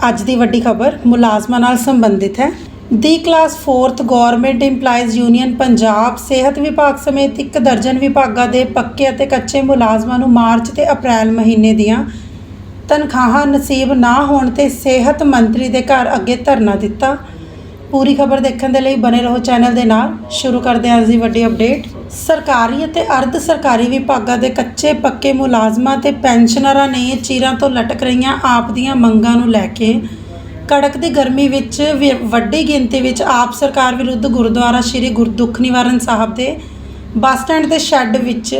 ਅੱਜ ਦੀ ਵੱਡੀ ਖਬਰ ਮੁਲਾਜ਼ਮਾਂ ਨਾਲ ਸੰਬੰਧਿਤ ਹੈ। ਦੀ class 4th government EMPLOYEES union Punjab ਸਿਹਤ ਵਿਭਾਗ ਸਮੇਤ ਇੱਕ ਦਰਜਨ ਵਿਭਾਗਾਂ ਦੇ ਪੱਕੇ ਅਤੇ ਕੱਚੇ ਮੁਲਾਜ਼ਮਾਂ ਨੂੰ ਮਾਰਚ ਤੇ ਅਪ੍ਰੈਲ ਮਹੀਨੇ ਦੀਆਂ ਤਨਖਾਹਾਂ ਨਸੀਬ ਨਾ ਹੋਣ ਤੇ ਸਿਹਤ ਮੰਤਰੀ ਦੇ ਘਰ ਅੱਗੇ ਧਰਨਾ ਦਿੱਤਾ। ਪੂਰੀ ਖਬਰ ਦੇਖਣ ਦੇ ਲਈ ਬਨੇ ਰਹੋ ਚੈਨਲ ਦੇ ਨਾਲ। ਸ਼ੁਰੂ ਕਰਦੇ ਹਾਂ ਅੱਜ ਦੀ ਵੱਡੀ ਅਪਡੇਟ ਸਰਕਾਰੀ ਅਤੇ ਅਰਧ ਸਰਕਾਰੀ ਵਿਭਾਗਾਂ ਦੇ ਕੱਚੇ ਪੱਕੇ ਮੁਲਾਜ਼ਮਾਂ ਤੇ ਪੈਨਸ਼ਨਰਾਂ ਨੇ ਚੀਰਾਂ ਤੋਂ ਲਟਕ ਰਹੀਆਂ ਆਪ ਦੀਆਂ ਮੰਗਾਂ ਨੂੰ ਲੈ ਕੇ ਕੜਕ ਦੀ ਗਰਮੀ ਵਿੱਚ ਵੀ ਵੱਡੀ ਗਿਣਤੀ ਵਿੱਚ ਆਪ ਸਰਕਾਰ ਵਿਰੁੱਧ ਗੁਰਦੁਆਰਾ ਸ੍ਰੀ ਗੁਰਦੁੱਖ ਨਿਵਾਰਨ ਸਾਹਿਬ ਦੇ ਬੱਸ ਸਟੈਂਡ ਦੇ ਸ਼ੈੱਡ ਵਿੱਚ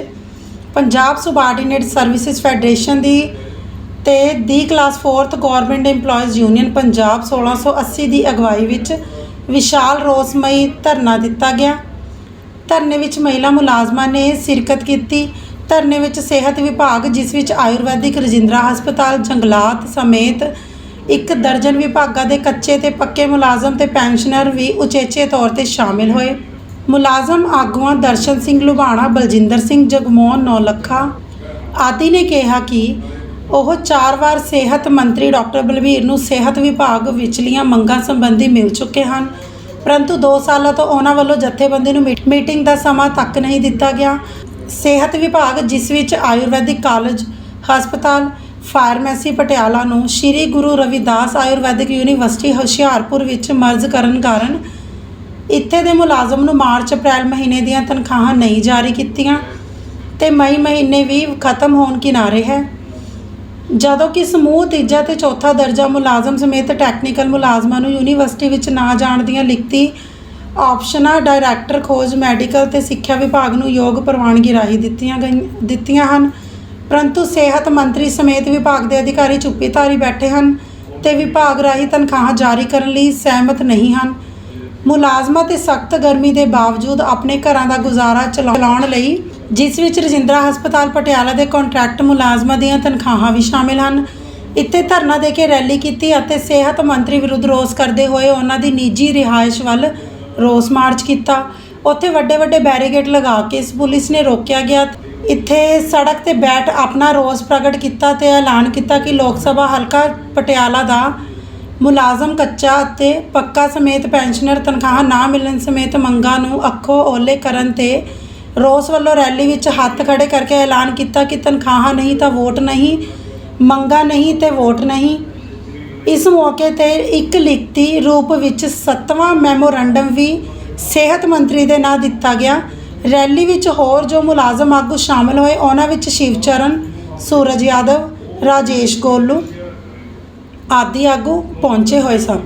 ਪੰਜਾਬ ਸੁਬਾਰਡੀਨੇਟ ਸਰਵਿਸਿਜ਼ ਫੈਡਰੇਸ਼ਨ ਦੀ ਤੇ ਦੀ class 4th government EMPLOYEES union Punjab 1680 ਦੀ ਅਗਵਾਈ ਵਿੱਚ ਵਿਸ਼ਾਲ ਰੋਸਮਈ ਧਰਨਾ ਦਿੱਤਾ ਗਿਆ। ਧਰਨੇ ਵਿੱਚ ਮਹਿਲਾ ਮੁਲਾਜ਼ਮਾਂ ਨੇ ਸ਼ਿਰਕਤ ਕੀਤੀ। ਧਰਨੇ ਵਿੱਚ ਸਿਹਤ ਵਿਭਾਗ, ਜਿਸ ਵਿੱਚ ਆਯੁਰਵੈਦਿਕ ਰਜਿੰਦਰਾ ਹਸਪਤਾਲ, ਜੰਗਲਾਤ ਸਮੇਤ ਇੱਕ ਦਰਜਨ ਵਿਭਾਗਾਂ ਦੇ ਕੱਚੇ ਤੇ ਪੱਕੇ ਮੁਲਾਜ਼ਮ ਤੇ ਪੈਨਸ਼ਨਰ ਵੀ ਉਚੇਚੇ ਤੌਰ ਤੇ ਸ਼ਾਮਿਲ ਹੋਏ। ਮੁਲਾਜ਼ਮ ਆਗੂਆਂ ਦਰਸ਼ਨ ਸਿੰਘ ਲੁਬਾਣਾ ਬਲਜਿੰਦਰ ਸਿੰਘ, ਜਗਮੋਹਨ, ਨੌਲੱਖਾ ਆਦਿ ਨੇ ਕਿਹਾ ਕਿ ਉਹ ਚਾਰ ਵਾਰ ਸਿਹਤ ਮੰਤਰੀ ਡਾਕਟਰ ਬਲਵੀਰ ਨੂੰ ਸਿਹਤ ਵਿਭਾਗ ਵਿਚਲੀਆਂ ਮੰਗਾਂ ਸੰਬੰਧੀ ਮਿਲ ਚੁੱਕੇ ਹਨ। ਪਰੰਤੂ 2 ਸਾਲਾਂ ਤੋਂ ਉਹਨਾਂ ਵੱਲੋਂ ਜਥੇਬੰਦੀ ਨੂੰ ਮੀਟ- ਮੀਟਿੰਗ ਦਾ ਸਮਾਂ ਤੱਕ ਨਹੀਂ ਦਿੱਤਾ ਗਿਆ। ਸਿਹਤ ਵਿਭਾਗ, ਜਿਸ ਵਿੱਚ ਆਯੁਰਵੈਦਿਕ ਕਾਲਜ, ਹਸਪਤਾਲ, ਫਾਰਮੇਸੀ ਪਟਿਆਲਾ ਨੂੰ ਸ੍ਰੀ ਗੁਰੂ ਰਵਿਦਾਸ ਆਯੁਰਵੈਦਿਕ ਯੂਨੀਵਰਸਿਟੀ ਹੁਸ਼ਿਆਰਪੁਰ ਵਿੱਚ ਮਰਜ ਕਰਨ ਕਾਰਨ ਇੱਥੇ ਦੇ ਮੁਲਾਜ਼ਮ ਨੂੰ ਮਾਰਚ, ਅਪ੍ਰੈਲ ਮਹੀਨੇ ਦੀਆਂ ਤਨਖਾਹਾਂ ਨਹੀਂ ਜਾਰੀ ਕੀਤੀਆਂ ਤੇ ਮਈ ਮਹੀਨੇ ਵੀ ਖਤਮ ਹੋਣ ਕਿਨਾਰੇ ਹੈ। ਜਦੋਂ ਕਿ ਸਮੂਹ ਤੀਜਾ ਤੇ ਚੌਥਾ ਦਰਜਾ ਮੁਲਾਜ਼ਮ ਸਮੇਤ ਟੈਕਨੀਕਲ ਮੁਲਾਜ਼ਮਾਂ ਨੂੰ ਯੂਨੀਵਰਸਿਟੀ ਵਿੱਚ ਨਾ ਜਾਣ ਦੀਆਂ ਲਿਖਤੀ ਆਪਸ਼ਨਾਂ ਡਾਇਰੈਕਟਰ ਖੋਜ ਮੈਡੀਕਲ ਤੇ ਸਿੱਖਿਆ ਵਿਭਾਗ ਨੂੰ ਯੋਗ ਪ੍ਰਵਾਨਗੀ ਰਾਹੀਂ ਦਿੱਤੀਆਂ ਗਈਆਂ, ਦਿੱਤੀਆਂ ਹਨ। ਪਰੰਤੂ ਸਿਹਤ ਮੰਤਰੀ ਸਮੇਤ ਵਿਭਾਗ ਦੇ ਅਧਿਕਾਰੀ ਚੁੱਪੀ ਧਾਰੀ ਬੈਠੇ ਹਨ ਤੇ ਵਿਭਾਗ ਰਾਹੀਂ ਤਨਖਾਹਾਂ ਜਾਰੀ ਕਰਨ ਲਈ ਸਹਿਮਤ ਨਹੀਂ ਹਨ। ਮੁਲਾਜ਼ਮਾਂ ਤੇ ਸਖਤ ਗਰਮੀ ਦੇ ਬਾਵਜੂਦ ਆਪਣੇ ਘਰਾਂ ਦਾ ਗੁਜ਼ਾਰਾ ਚਲਾਉਣ ਲਈ ਜਿਸ ਵਿੱਚ ਰਜਿੰਦਰਾ ਹਸਪਤਾਲ ਪਟਿਆਲਾ ਦੇ ਕੰਟਰੈਕਟ ਮੁਲਾਜ਼ਮਾਂ ਦੀਆਂ ਤਨਖਾਹਾਂ ਵੀ ਸ਼ਾਮਿਲ ਹਨ। ਇੱਥੇ ਧਰਨਾ ਦੇ ਕੇ ਰੈਲੀ ਕੀਤੀ ਅਤੇ ਸਿਹਤ ਮੰਤਰੀ ਵਿਰੁੱਧ ਰੋਸ ਕਰਦੇ ਹੋਏ ਉਹਨਾਂ ਦੀ ਨਿੱਜੀ ਰਿਹਾਇਸ਼ ਵੱਲ ਰੋਸ ਮਾਰਚ ਕੀਤਾ। ਉੱਥੇ ਵੱਡੇ ਵੱਡੇ ਬੈਰੀਕੇਡ ਲਗਾ ਕੇ ਇਸ ਪੁਲਿਸ ਨੇ ਰੋਕਿਆ ਗਿਆ। ਇੱਥੇ ਸੜਕ ਤੇ ਬੈਠ ਆਪਣਾ ਰੋਸ ਪ੍ਰਗਟ ਕੀਤਾ ਤੇ ਐਲਾਨ ਕੀਤਾ ਕਿ ਲੋਕ ਸਭਾ ਹਲਕਾ ਪਟਿਆਲਾ ਦਾ ਮੁਲਾਜ਼ਮ ਕੱਚਾ ਅਤੇ ਪੱਕਾ ਸਮੇਤ ਪੈਨਸ਼ਨਰ ਤਨਖਾਹ ਨਾ ਮਿਲਣ ਸਮੇਤ ਮੰਗਾਂ ਨੂੰ ਅੱਖੋਂ ਓਲੇ ਕਰਨ ਤੇ ਰੋਸ ਵੱਲੋਂ ਰੈਲੀ ਵਿੱਚ ਹੱਥ ਖੜੇ ਕਰਕੇ ਐਲਾਨ ਕੀਤਾ ਕਿ ਤਨਖਾਹਾਂ ਨਹੀਂ ਤਾਂ ਵੋਟ ਨਹੀਂ, ਮੰਗਾਂ ਨਹੀਂ ਤੇ ਵੋਟ ਨਹੀਂ। ਇਸ ਮੌਕੇ ਤੇ ਇੱਕ ਲਿਖਤੀ ਰੂਪ ਵਿੱਚ ਸੱਤਵਾਂ ਮੈਮੋਰੰਡਮ ਵੀ ਸਿਹਤ ਮੰਤਰੀ ਦੇ ਨਾਂ ਦਿੱਤਾ ਗਿਆ। ਰੈਲੀ ਵਿੱਚ ਹੋਰ ਜੋ ਮੁਲਾਜ਼ਮ ਆਗੂ ਸ਼ਾਮਲ ਹੋਏ, ਉਹਨਾਂ ਵਿੱਚ ਸ਼ਿਵਚਰਨ, ਸੂਰਜ ਯਾਦਵ, ਰਾਜੇਸ਼ ਗੋਲੂ ਆਦਿ ਆਗੂ ਪਹੁੰਚੇ ਹੋਏ ਸਨ।